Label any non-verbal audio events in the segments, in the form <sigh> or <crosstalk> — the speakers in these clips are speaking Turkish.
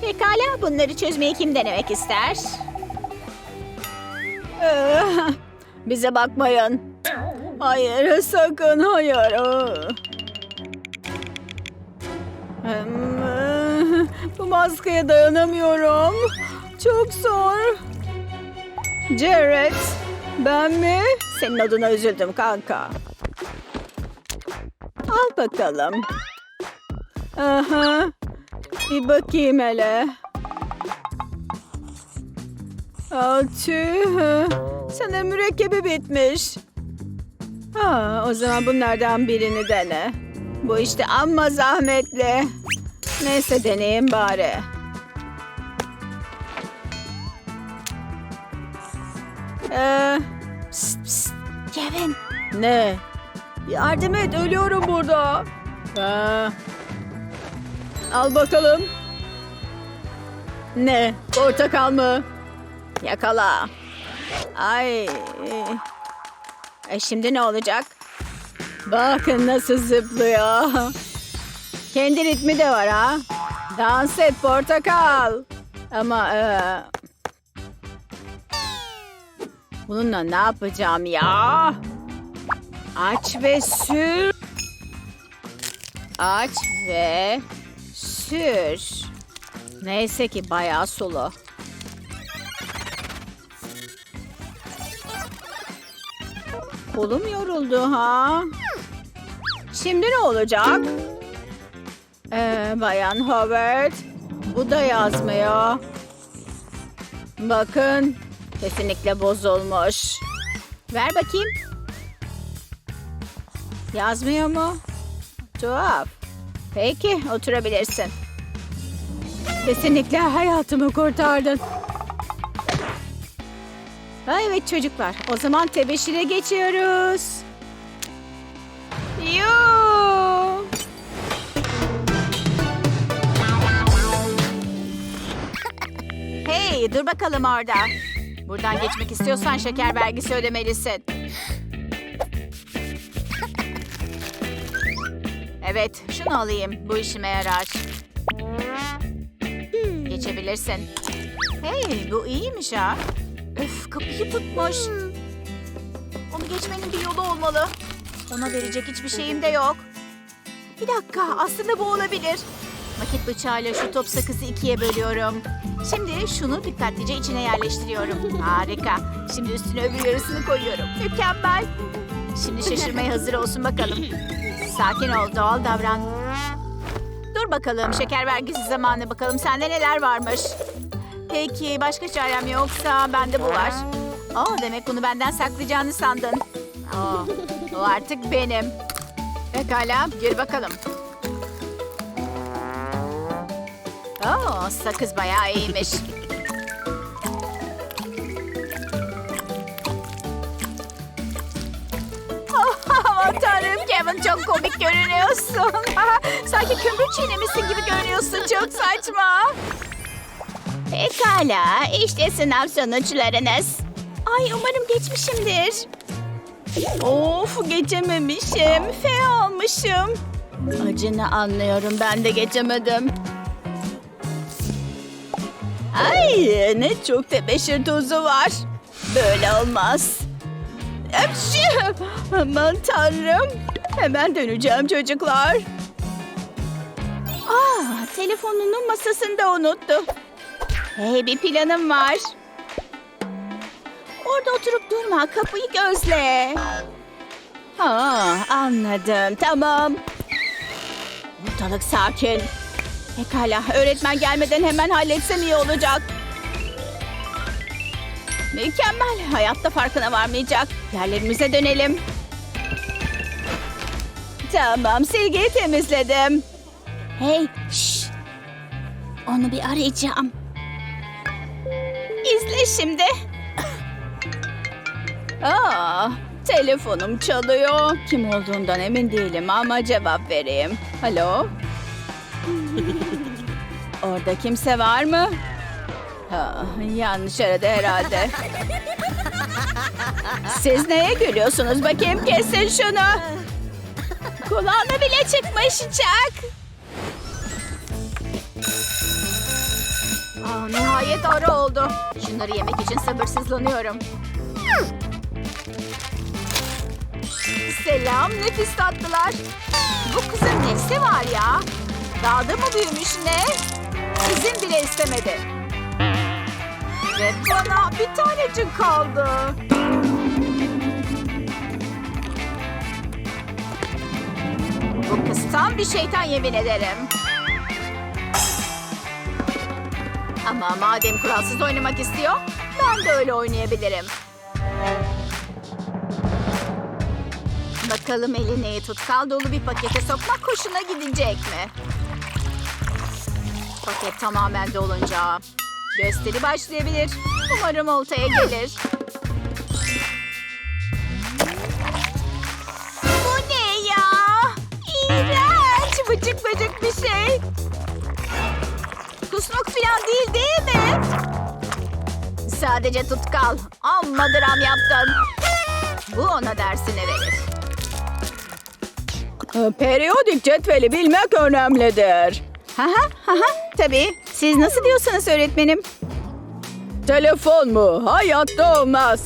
Pekala bunları çözmeyi kim denemek ister? <laughs> Bize bakmayın. Hayır sakın hayır. Ah, Bu maskeye dayanamıyorum. Çok zor. Jared, ben mi? Senin adına üzüldüm kanka. Al bakalım. Aha. Bir bakayım hele. Tüh. Sanırım mürekkebi bitmiş. Ha, o zaman bunlardan birini dene. Bu işte amma zahmetli. Neyse deneyeyim bari. Ee, Psst, psst. Kevin ne? Yardım et, ölüyorum burada. Ha. Al bakalım. Ne? Portakal mı? Yakala. Ay. e, şimdi ne olacak? Bakın nasıl zıplıyor. Kendi ritmi de var ha. Dans et portakal. Ama e, bununla ne yapacağım ya? Aç ve sür. Aç ve sür. Neyse ki bayağı sulu. Kolum yoruldu ha. Şimdi ne olacak? Ee, Bayan Howard. Bu da yazmıyor. Bakın. Kesinlikle bozulmuş. Ver bakayım. Yazmıyor mu? Tuhaf. Peki oturabilirsin. Kesinlikle hayatımı kurtardın. Ha, evet çocuklar. O zaman tebeşire geçiyoruz. Yoo! Hey dur bakalım orada. Buradan geçmek istiyorsan şeker vergisi ödemelisin. Evet şunu alayım. Bu işime yarar. Geçebilirsin. Hey bu iyiymiş ha. Öf kapıyı tutmuş. Onu geçmenin bir yolu olmalı. Ona verecek hiçbir şeyim de yok. Bir dakika aslında bu olabilir. Nakit bıçağıyla şu top sakızı ikiye bölüyorum. Şimdi şunu dikkatlice içine yerleştiriyorum. Harika. Şimdi üstüne öbür yarısını koyuyorum. Mükemmel. Şimdi şaşırmaya hazır olsun bakalım. Sakin ol, doğal davran. Dur bakalım, şeker vergisi zamanı bakalım sende neler varmış. Peki, başka çarem yoksa bende bu var. Aa, demek bunu benden saklayacağını sandın. Aa, o artık benim. Pekala, gir bakalım. Oo, sakız bayağı iyiymiş. Çok komik görünüyorsun. <laughs> Sanki kömür çiğnemişsin gibi görünüyorsun. Çok saçma. Pekala işte sınav sonuçlarınız. Ay umarım geçmişimdir. Of geçememişim. F almışım. Acını anlıyorum ben de geçemedim. Ay ne çok tebeşir tozu var. Böyle olmaz. Aman tanrım. Hemen döneceğim çocuklar. Aa, telefonunu masasında unuttu. Hey bir planım var. Orada oturup durma kapıyı gözle. Ha, anladım tamam. Ortalık sakin. Pekala öğretmen gelmeden hemen halletsem iyi olacak. Mükemmel. Hayatta farkına varmayacak. Yerlerimize dönelim. Tamam silgiyi temizledim. Hey şş. Onu bir arayacağım. İzle şimdi. Aa, telefonum çalıyor. Kim olduğundan emin değilim ama cevap vereyim. Alo? Orada kimse var mı? Ha, yanlış aradı herhalde. Siz neye gülüyorsunuz bakayım kesin şunu. Kulağına bile çıkmış çak. Nihayet ara oldu. Şunları yemek için sabırsızlanıyorum. Selam nefis tatlılar. Bu kızın nesi var ya? Daha da mı büyümüş ne? İzin bile istemedi. Ve bana bir tanecik kaldı. Bu kız tam bir şeytan yemin ederim. Ama madem kuralsız oynamak istiyor, ben de öyle oynayabilirim. Bakalım elini tutkal dolu bir pakete sokmak hoşuna gidecek mi? Paket tamamen dolunca gösteri başlayabilir. Umarım oltaya gelir. Bıcık bir şey. Kusmuk falan değil değil mi? Sadece tutkal. Amma dram yaptın. Bu ona dersini verir. Ee, Periyodik cetveli bilmek önemlidir. Haha, haha, tabii. Siz nasıl diyorsanız öğretmenim. Telefon mu? Hayatta olmaz.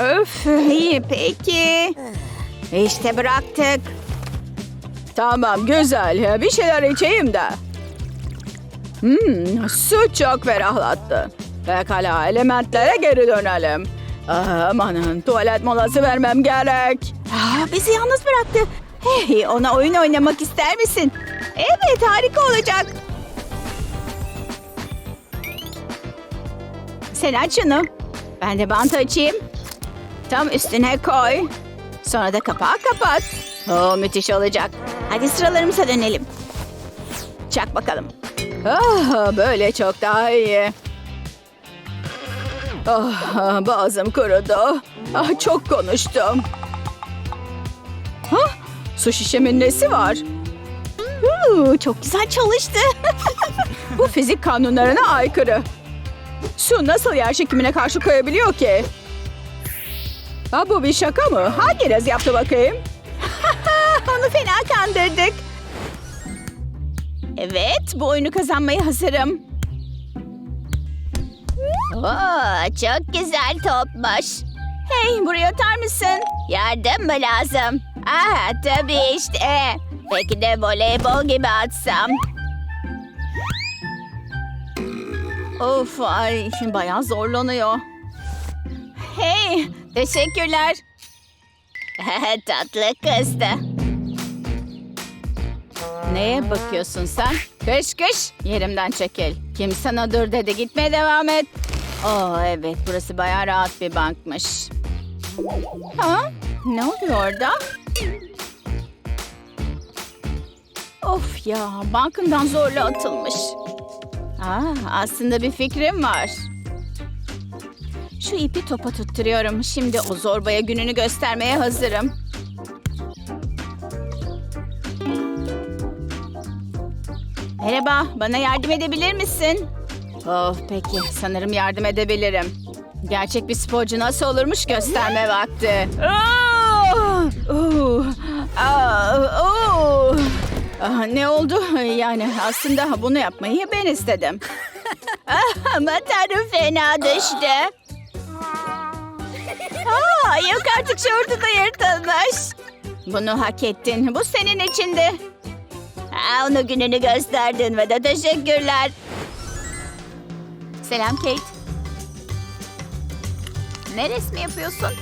Öf, iyi peki. İşte bıraktık. Tamam, güzel. Bir şeyler içeyim de. Hmm, süt çok ferahlattı. Pekala, elementlere geri dönelim. Amanın, tuvalet molası vermem gerek. Aa, bizi yalnız bıraktı. Hey, ona oyun oynamak ister misin? Evet, harika olacak. Sen aç şunu. Ben de bant açayım. Tam üstüne koy. Sonra da kapağı kapat. Oo, müthiş olacak. Hadi sıralarımıza dönelim. Çak bakalım. Ah, böyle çok daha iyi. Ah, boğazım kurudu. Ah, çok konuştum. Hah, su şişemin nesi var? Huu, çok güzel çalıştı. Bu fizik kanunlarına aykırı. Su nasıl yer çekimine karşı koyabiliyor ki? Ha, bu bir şaka mı? Hanginiz yaptı bakayım? Onu fena kandırdık. Evet, bu oyunu kazanmaya hazırım. Oo, çok güzel topmuş. Hey, buraya atar mısın? Yardım mı lazım? Ah tabii işte. Peki de voleybol gibi atsam. Of, ay, bayağı zorlanıyor. Hey, teşekkürler. <laughs> Tatlı kızdı. Neye bakıyorsun sen? Kış kış. Yerimden çekil. Kim sana dur dedi. Gitmeye devam et. Oo evet burası bayağı rahat bir bankmış. Ha? Ne oluyor orada? Of ya bankından zorla atılmış. Aa, aslında bir fikrim var. Şu ipi topa tutturuyorum. Şimdi o zorbaya gününü göstermeye hazırım. Merhaba, bana yardım edebilir misin? Oh, peki. Sanırım yardım edebilirim. Gerçek bir sporcu nasıl olurmuş gösterme vakti. Ah! Oh! Ah! Oh! Ah, ne oldu? Yani aslında bunu yapmayı ben istedim. <laughs> Ah, Ama tanrım fena düştü. Aa, yok artık şortu da yırtılmış. Bunu hak ettin. Bu senin içindi. Onu gününü gösterdin ve de teşekkürler. Selam Kate. Ne resmi yapıyorsun?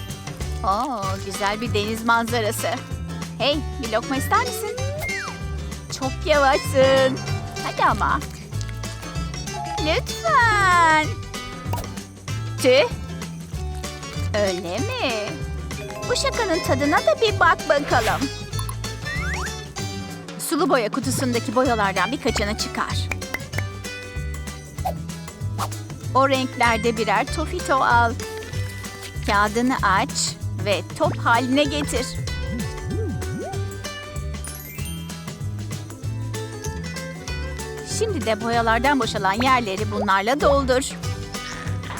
Oo, güzel bir deniz manzarası. Hey, bir lokma ister misin? Çok yavaşsın. Hadi ama. Lütfen. Tüh. Öyle mi? Bu şakanın tadına da bir bak bakalım. Sulu boya kutusundaki boyalardan birkaçını çıkar. O renklerde birer tofito al. Kağıdını aç ve top haline getir. Şimdi de boyalardan boşalan yerleri bunlarla doldur.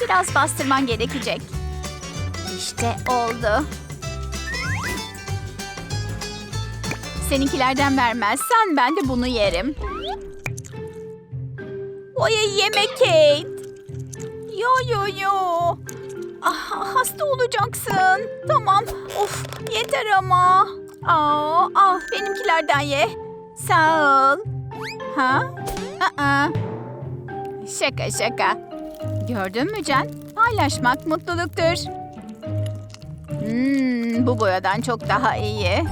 Biraz bastırman gerekecek. İşte oldu. Seninkilerden vermezsen ben de bunu yerim. Boyayı yeme Kate. Yo yo yo. Ah, hasta olacaksın. Tamam. Of yeter ama. Aa, ah, benimkilerden ye. Sağ ol. Ha? Aa. Şaka şaka. Gördün mü Can? Paylaşmak mutluluktur. Hmm, bu boyadan çok daha iyi.